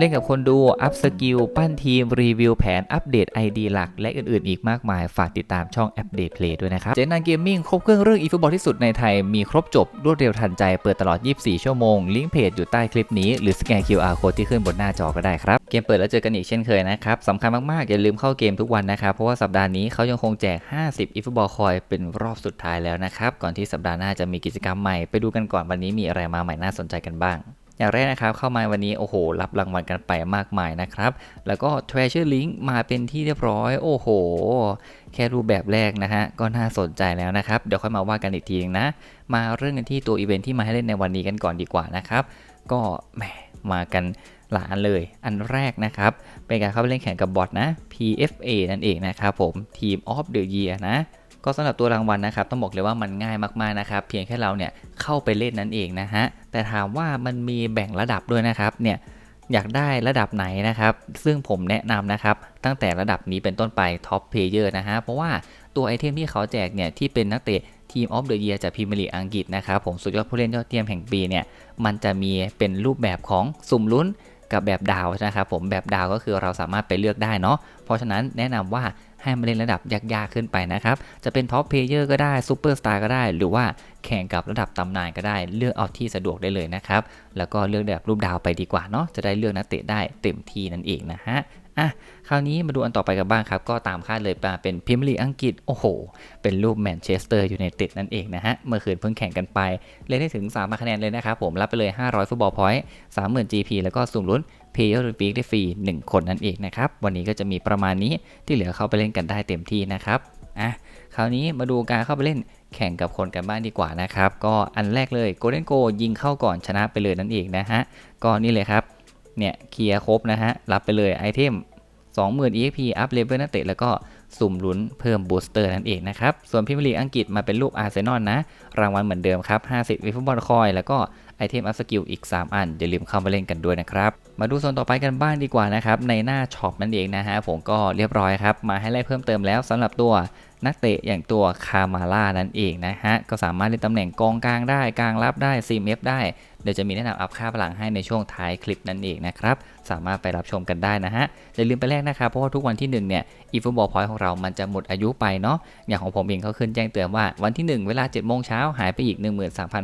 เล่นกับคนดู อัพสกิล ปั้นทีม รีวิวแผน อัปเดต ID หลัก และอื่นๆ อีกมากมาย ฝากติดตามช่องแอปเดตเพลย์ด้วยนะครับ เจนันเกมมิ่งครบเครื่องเรื่องอีฟุตบอลที่สุดในไทย มีครบจบ รวดเร็วทันใจ เปิดตลอด 24 ชั่วโมง ลิงก์เพจอยู่ใต้คลิปนี้ หรือสแกน QR code ที่ขึ้นบนหน้าจอก็ได้ครับ เกมเปิดแล้วเจอกันอีกเช่นเคยนะครับสำคัญมากๆ อย่าลืมเข้าเกมทุกวันนะครับ เพราะว่าสัปดาห์นี้เขายังคงแจก 50อีฟุตบอลคอยเป็นรอบสุดท้ายแล้วนะครับ ก่อนที่สัปดาห์หน้าจะมีกิจกรรมใหม่ ไปดูกันก่อนวันนี้มีอะไรมาใหม่น่าสนใจกันบ้าง อย่างแรกนะครับเข้ามาวันนี้โอ้โห รับรางวัลกันไปมากมายนะครับ แล้วก็ Treasure Link มาเป็นที่เรียบร้อย โอ้โห แค่รูปแบบแรกนะฮะ ก็น่าสนใจแล้วนะครับ เดี๋ยวค่อยมาว่ากันอีกทีนึงนะ มาเรื่องกันที่ตัวอีเวนท์ที่มาให้เล่นในวันนี้กันก่อนดีกว่านะครับ ก็แหมมากันหลายอันเลย อันแรกนะครับ เป็นการเข้าไปเล่นแข่งกับบอทนะ PFA นั่นเองนะครับผม Team of the Year นะก็สำหรับตัวรางวัลนะครับ ต้องบอกเลยว่ามันง่ายมากๆนะครับ เพียงแค่เราเนี่ยเข้าไปเล่นนั่นเองนะฮะ แต่ถามว่ามันมีแบ่งระดับด้วยนะครับเนี่ยอยากได้ระดับไหนนะครับ ซึ่งผมแนะนำนะครับ ตั้งแต่ระดับนี้เป็นต้นไปท็อปเพลเยอร์นะฮะ เพราะว่าตัวไอเทมที่เขาแจกเนี่ย ที่เป็นนักเตะทีมออฟเดอะเยียจากพรีเมียร์ลีกอังกฤษนะครับ ผมสุดยอดผู้เล่นยอดเยี่ยมแห่งปีเนี่ย มันจะมีเป็นรูปแบบของสุ่มลุ้นกับแบบดาวนะครับผมแบบดาวก็คือเราสามารถไปเลือกได้เนาะเพราะฉะนั้นแนะนำว่า ให้มาเล่นระดับยากๆขึ้นไปนะครับ จะเป็นท็อปเพลเยอร์ก็ได้ซูเปอร์สตาร์ก็ได้ หรือว่าแข่งกับระดับตำนานก็ได้ เลือกเอาที่สะดวกได้เลยนะครับ แล้วก็เลือกแบบรูปดาวไปดีกว่าเนาะจะได้เลือกนักเตะได้เต็มที่นั่นเองนะฮะ อะคราวนี้มาดูอันต่อไปกันบ้างครับ ก็ตามคาดเลยมาเป็นพรีเมียร์ลีอังกฤษ โอ้โห เป็นรูปแมนเชสเตอร์ยูไนเต็ดนั่นเองนะฮะ เมื่อคืนเพิ่งแข่งกันไปเล่นได้ถึง3คะแนนเลยนะครับผมรับไปเลย 500 ฟุตบอลพอยต์30,000 GP แล้วก็สุ่มลุ้นเพย์โอลิมปิกได้ฟรี1 คนนั่นเองนะครับ วันนี้ก็จะมีประมาณนี้ที่เหลือเข้าไปเล่นกันได้เต็มที่นะครับอะคราวนี้มาดูการเข้าไปเล่นแข่งกับคนกันบ้างดีกว่านะครับ ก็อันแรกเลยโกลเด้นโกยิงเข้าก่อนชนะไปเลยนั่นเองนะฮะก็นี่เลยครับเนี่ยเคลียร์ครบนะฮะรับไปเลยไอเทม 20,000 EXP อัพเลเวลนักเตะแล้วก็สุ่มลุ้นเพิ่มบูสเตอร์นั่นเองนะครับ ส่วนพิมลีกอังกฤษมาเป็นรูปอาร์เซนอลนะ รางวัลเหมือนเดิมครับ 50วิฟุตบอลคอย แล้วก็ไอเทมอัพสกิลอีก 3 อัน อย่าลืมเข้ามาเล่นกันด้วยนะครับ มาดูโซนต่อไปกันบ้างดีกว่านะครับ ในหน้าช็อปนั่นเองนะฮะผมก็เรียบร้อยครับ มาให้ไล่เพิ่มเติมแล้วสำหรับตัว นักเตะอย่างตัวคามาล่านั่นเองนะฮะ ก็สามารถเล่นตำแหน่งกองกลางได้ กลางรับได้ซีเอฟได้ เดี๋ยวจะมีแนะนำอัพค่าพลังให้ในช่วงท้ายคลิปนั่นเองนะครับ สามารถไปรับชมกันได้นะฮะ อย่าลืมไปแลกนะครับ เพราะว่าทุกวันที่ 1 เนี่ยอีฟุตบอลพอยต์ของเรามันจะหมดอายุไปเนาะ อย่างของผมเองเขาขึ้นแจ้งเตือนว่าวันที่ 1 เวลา7โมงเช้าหายไปอีก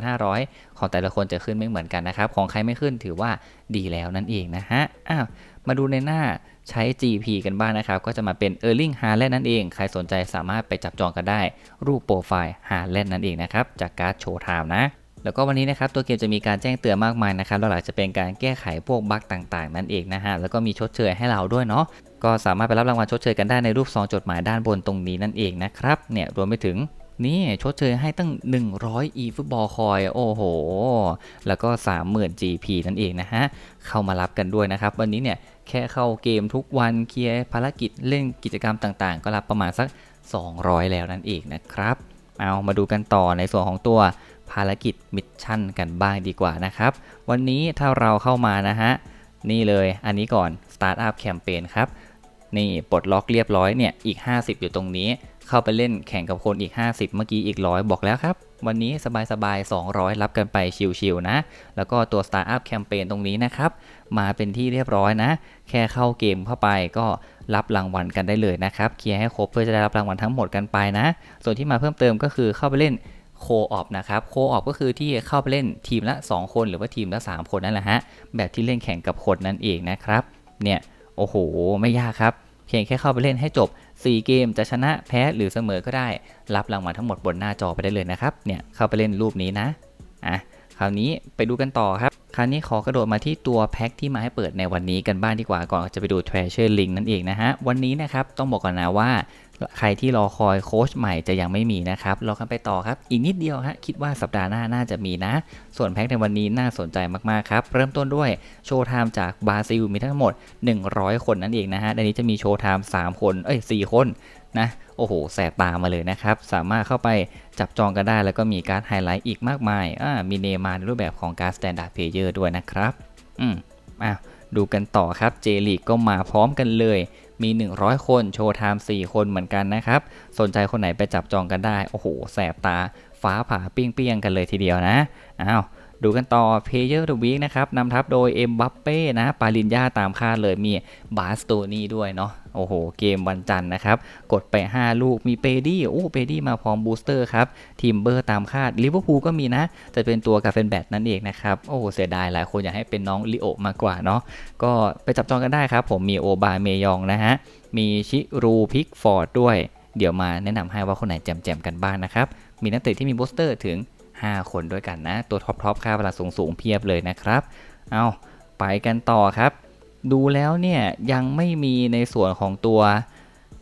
13,500 ของแต่ละคนจะขึ้นไม่เหมือนกันนะครับ ของใครไม่ขึ้นถือว่าดีแล้วนั่นเองนะฮะ อ้าว มาดูในหน้าใช้ GP กันบ้างนะครับ ก็จะมาเป็น Erling Haaland นั่นเอง ใครสนใจสามารถไปจับจองกันได้ รูปโปรไฟล์ Haaland นั่นเองนะครับ จากการ์ดโชว์ไทม์นะแล้วก็วันนี้นะครับตัวเกมจะมีการแจ้งเตือนมากมายนะครับหลังจะเป็นการแก้ไขพวกบั๊กต่างๆ นั่นเองนะฮะแล้วก็มีชดเชยให้เราด้วยเนาะก็สามารถไปรับรางวัลชดเชยกันได้ในรูปซองจดหมายด้านบนตรงนี้นั่นเองนะครับเนี่ยรวมไปถึงนี่ชดเชยให้ตั้ง 100 e ฟุตบอลคอย โอ้โห แล้วก็ 30,000 GP นั่นเองนะฮะ เข้ามารับกันด้วยนะครับ วันนี้เนี่ย แค่เข้าเกมทุกวันเคลียร์ภารกิจเล่นกิจกรรมต่างๆ ก็รับประมาณสัก 200 แล้วนั่นเองนะครับ เอามาดูกันต่อในส่วนของตัวภารกิจมิชชั่นกันบ้างดีกว่านะครับ วันนี้ถ้าเราเข้ามานะฮะ นี่เลยอันนี้ก่อน Startup Campaign ครับ นี่ปลดล็อกเรียบร้อยเนี่ยอีก 50 อยู่ตรงนี้ เข้าไปเล่นแข่งกับคนอีก 50 เมื่อกี้อีกร้อยบอกแล้วครับ วันนี้สบายๆ 200 รับกันไปชิวๆนะ แล้วก็ตัว Startup Campaign ตรงนี้นะครับ มาเป็นที่เรียบร้อยนะ แค่เข้าเกมเข้าไปก็รับรางวัลกันได้เลยนะครับ เคลียร์ให้ครบเพื่อจะได้รับรางวัลทั้งหมดกันไปนะ ส่วนที่มาเพิ่มเติมก็คือเข้าไปเล่นโคออฟนะครับ โคออฟก็คือที่เข้าไปเล่นทีมละ 2 คนหรือว่าทีมละ 3 คนนั่นแหละฮะ แบบที่เล่นแข่งกับคนนั่นเองนะครับ เนี่ย โอ้โห ไม่ยากครับ เพียงแค่เข้าไปเล่นให้จบ 4 เกมจะชนะแพ้หรือเสมอก็ได้ รับรางวัลทั้งหมดบนหน้าจอไปได้เลยนะครับ เนี่ยเข้าไปเล่นรูปนี้นะ อะคราวนี้ไปดูกันต่อครับ คราวนี้ขอกระโดดมาที่ตัวแพ็คที่มาให้เปิดในวันนี้กันบ้างดีกว่าก่อนจะไปดู Treasure Link นั่นเองนะฮะ วันนี้นะครับต้องบอกก่อนนะว่า ใครที่รอคอยโค้ชใหม่จะยังไม่มีนะครับรอกันไปต่อครับ อีกนิดเดียวฮะคิดว่าสัปดาห์หน้าน่าจะมีนะ ส่วนแพ็คในวันนี้น่าสนใจมากๆครับ เริ่มต้นด้วยโชว์ไทม์จากบราซิลมีทั้งหมด 100 คนนั่นเองนะฮะในนี้จะมีโชว์ไทม์3คนเอ้ย4คนนะโอ้โห แสบตามาเลยนะครับ สามารถเข้าไปจับจองกันได้ แล้วก็มีการ์ดไฮไลท์อีกมากมายอ่ามีเนมาในรูปแบบของการ์ดสแตนดาร์ดเพลเยอร์ด้วยนะครับ อืมอะดูกันต่อครับเจลีกก็มาพร้อมกันเลย มี 100 คนโชว์ไทม์4คนเหมือนกันนะครับ สนใจคนไหนไปจับจองกันได้ โอ้โห แสบตา ฟ้าผ่าเปี้ยงๆกันเลยทีเดียวนะอ้าว ดูกันต่อ Player of the Week นะครับนำทัพโดยเอ็มบัปเป้นะปาลินยาตามคาดเลยมีบาสโตนี่ด้วยเนาะโอ้โห เกมวันจันทร์นะครับ กดไป 5 ลูกมีเปดี้โอ้เปดี้มาพร้อมบูสเตอร์ครับทีมเบอร์ตามคาดลิเวอร์พูลก็มีนะ จะเป็นตัวกาเฟนแบทนั่นเองนะครับ โอ้เสียดายหลายคนอยากให้เป็นน้องลิโอมากกว่าเนาะก็ไปจับจองกันได้ครับ ผมมีโอบาเมยองนะฮะ มีชิรูพิกฟอร์ดด้วย เดี๋ยวมาแนะนำให้ว่าคนไหนแจมๆกันบ้างนะครับมีนักเตะที่มีบูสเตอร์ถึง 5 คนด้วยกันนะ ตัวท็อปๆค่าเวลาสูงๆเพียบเลยนะครับ เอาไปกันต่อครับ ดูแล้วเนี่ยยังไม่มีในส่วนของตัว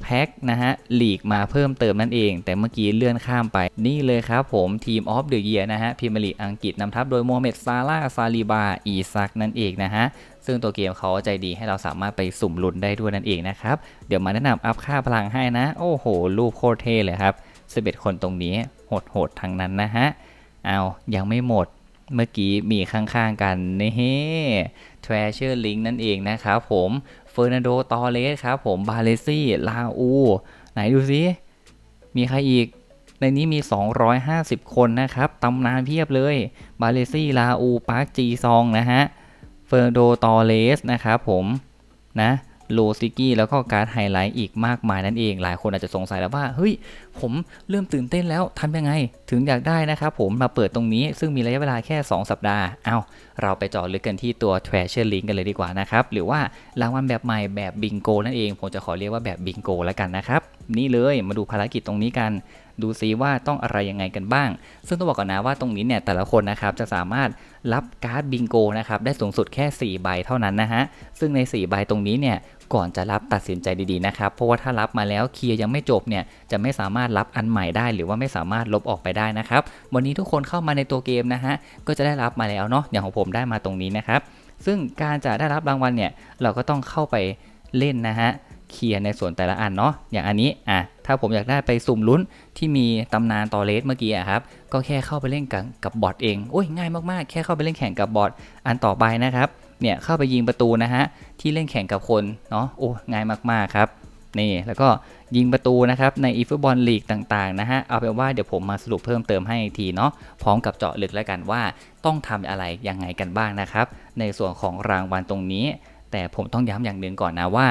แพ็คนะฮะลีกมาเพิ่มเติมนั่นเอง แต่เมื่อกี้เลื่อนข้ามไปนี่เลยครับผมทีมออฟเดอะเยียนะฮะพรีเมียร์ลีกอังกฤษนำทัพโดยโมเมดซาลาซาลีบา อีซักนั่นเองนะฮะ ซึ่งตัวเกมเขาใจดีให้เราสามารถไปสุ่มลุ้นได้ด้วยนั่นเองนะครับ เดี๋ยวมาแนะนำอัพค่าพลังให้นะ โอ้โห รูปโคตรเท่เลยครับ 11 คนตรงนี้โหดๆทั้งนั้นนะฮะ เอายังไม่หมดเมื่อกี้มีข้างๆกันนี่เฮ้ Treasure Link นั่นเองนะครับผมเฟอร์นันโดตอเลสครับผมบาเลซี่ลาอู ไหนดูซิ มีใครอีก ในนี้มี 250 คนนะครับตำนานเพียบเลย บาเลซี่ลาอู ปาร์คจีซองนะฮะ เฟอร์นันโดตอเลสนะครับผมนะ โลซิกี้แล้วก็การ์ดไฮไลท์อีกมากมายนั่นเอง หลายคนอาจจะสงสัยแล้วว่า เฮ้ย ผมเริ่มตื่นเต้นแล้วทำยังไง ถึงอยากได้นะครับผมมาเปิดตรงนี้ซึ่งมีระยะเวลาแค่ 2 สัปดาห์ เอาเราไปเจาะลึกกันที่ตัว Treasure Link กันเลยดีกว่านะครับ หรือว่ารางวัลแบบใหม่แบบบิงโกนั่นเอง ผมจะขอเรียกว่าแบบบิงโกแล้วกันนะครับ นี่เลย มาดูภารกิจตรงนี้กัน ดูซิว่าต้องอะไรยังไงกันบ้าง ซึ่งต้องบอกก่อนนะว่าตรงนี้เนี่ยแต่ละคนนะครับจะสามารถรับการ์ดบิงโกนะครับได้สูงสุดแค่ 4 ใบเท่านั้นนะฮะ ซึ่งใน 4 ใบตรงนี้เนี่ยก่อนจะรับตัดสินใจดีๆนะครับ เพราะว่าถ้ารับมาแล้วเคลียร์ยังไม่จบเนี่ยจะไม่สามารถรับอันใหม่ได้หรือว่าไม่สามารถลบออกไปได้นะครับ วันนี้ทุกคนเข้ามาในตัวเกมนะฮะก็จะได้รับมาแล้วเนาะอย่างของผมได้มาตรงนี้นะครับ ซึ่งการจะได้รับรางวัลเนี่ยเราก็ต้องเข้าไปเล่นนะฮะ เคลียร์ในส่วนแต่ละอันเนาะอย่างอันนี้อะถ้าผมอยากได้ไปสุ่มลุ้นที่มีตำนานตอเลสเมื่อกี้อะครับก็แค่เข้าไปเล่นกับกับบอทเองโอ้ยง่ายมากๆ แค่เข้าไปเล่นแข่งกับบอทอันต่อไปนะครับเนี่ยเข้าไปยิงประตูนะฮะที่เล่นแข่งกับคนเนาะโอ้ง่ายมากๆครับนี่แล้วก็ยิงประตูนะครับในอีฟุตบอลลีกต่างๆนะฮะเอาเป็นว่าเดี๋ยวผมมาสรุปเพิ่มเติมให้อีกทีเนาะพร้อมกับเจาะลึกแล้วกันว่าต้องทำอะไรยังไงกันบ้างนะครับ ในส่วนของรางวัลตรงนี้ แต่ผมต้องย้ำอย่างหนึ่งก่อนนะว่า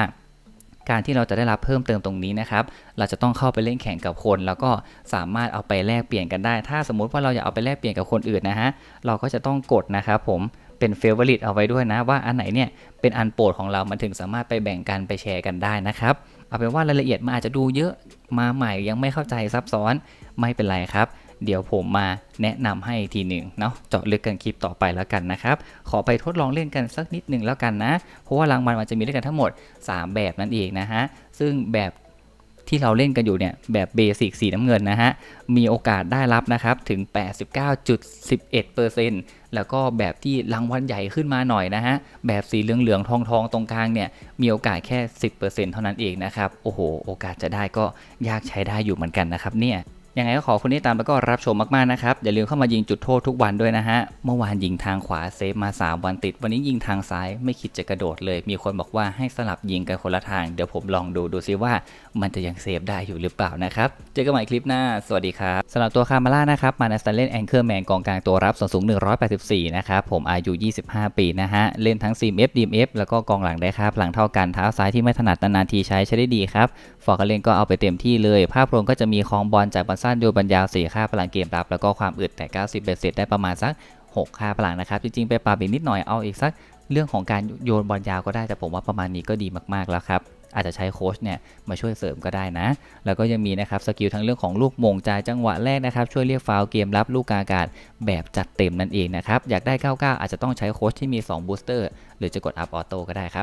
การที่เราจะได้รับเพิ่มเติมตรงนี้นะครับ เราจะต้องเข้าไปเล่นแข่งกับคน แล้วก็สามารถเอาไปแลกเปลี่ยนกันได้ ถ้าสมมุติว่าเราอยากเอาไปแลกเปลี่ยนกับคนอื่นนะฮะ เราก็จะต้องกดนะครับผม เป็นเฟเวอริตเอาไว้ด้วยนะ ว่าอันไหนเนี่ยเป็นอันโปรดของเรา มันถึงสามารถไปแบ่งกันไปแชร์กันได้นะครับ เอาเป็นว่ารายละเอียดมันอาจจะดูเยอะมาใหม่ยังไม่เข้าใจซับซ้อนไม่เป็นไรครับ เดี๋ยวผมมาแนะนำให้ทีหนึ่งเนาะเจาะลึกกันคลิปต่อไปแล้วกันนะครับ ขอไปทดลองเล่นกันสักนิดหนึ่งแล้วกันนะ เพราะว่ารางวัลมันจะมีด้วยกันทั้งหมด 3 แบบนั่นเองนะฮะ ซึ่งแบบที่เราเล่นกันอยู่เนี่ยแบบเบสิกสีน้ำเงินนะฮะ มีโอกาสได้รับนะครับถึง 89.11%แล้วก็แบบที่รางวัลใหญ่ขึ้นมาหน่อยนะฮะ แบบสีเหลืองๆทองๆ ตรงกลางเนี่ย มีโอกาสแค่ 10%เท่านั้นเองนะครับ โอ้โห โอกาสจะได้ก็ยากใช้ได้อยู่เหมือนกันนะครับเนี่ย ยังไงก็ขอคุณที่ตามแล้วก็รับชมมากๆนะครับ อย่าลืมเข้ามายิงจุดโทษทุกวันด้วยนะฮะ เมื่อวานยิงทางขวาเซฟมา 3 วันติด วันนี้ยิงทางซ้ายไม่คิดจะกระโดดเลย มีคนบอกว่าให้สลับยิงกันคนละทาง เดี๋ยวผมลองดูดูซิว่ามันจะยังเซฟได้อยู่หรือเปล่านะครับ เจอกันใหม่คลิปหน้า สวัสดีครับสำหรับตัวคามาร่านะครับมาในสไตล์เล่นแองเกอร์แมนกองกลางตัวรับส่วนสูง 184 นะครับ ผมอายุ 25 ปีนะฮะ เล่นทั้ง CMF DMF แล้วก็กองหลังได้ครับหลังเท่ากันเท้าซ้ายที่ไม่ถนัดนานๆทีใช้ใช้ได้ดีครับฟอร์กเล่นก็เอาไปเต็มที่เลย ภาพรวมก็จะมีคองบอลจากบอลสั้นโยนบอลยาว 4 ค่าพลังเกมรับ แล้วก็ความอึดแต่ 90เบสเสร็จได้ประมาณสัก 6 ค่าพลังนะครับ จริงๆ ไปปรับอีกนิดหน่อยเอาอีกสักเรื่องของการโยนบอลยาวก็ได้แต่ผมว่าประมาณนี้ก็ดีมากๆแล้วครับอาจจะใช้โค้ชเนี่ยมาช่วยเสริมก็ได้นะ แล้วก็ยังมีนะครับสกิลทั้งเรื่องของลูกมงจ่ายจังหวะแรกนะครับช่วยเรียกฟาวล์เกมรับลูกกาอากาศแบบจัดเต็มนั่นเองนะครับ อยากได้ 99 อาจจะต้องใช้โค้ชที่มี 2 บูสเตอร์ หรือจะกดอัพออโต้ก็ได้ครับ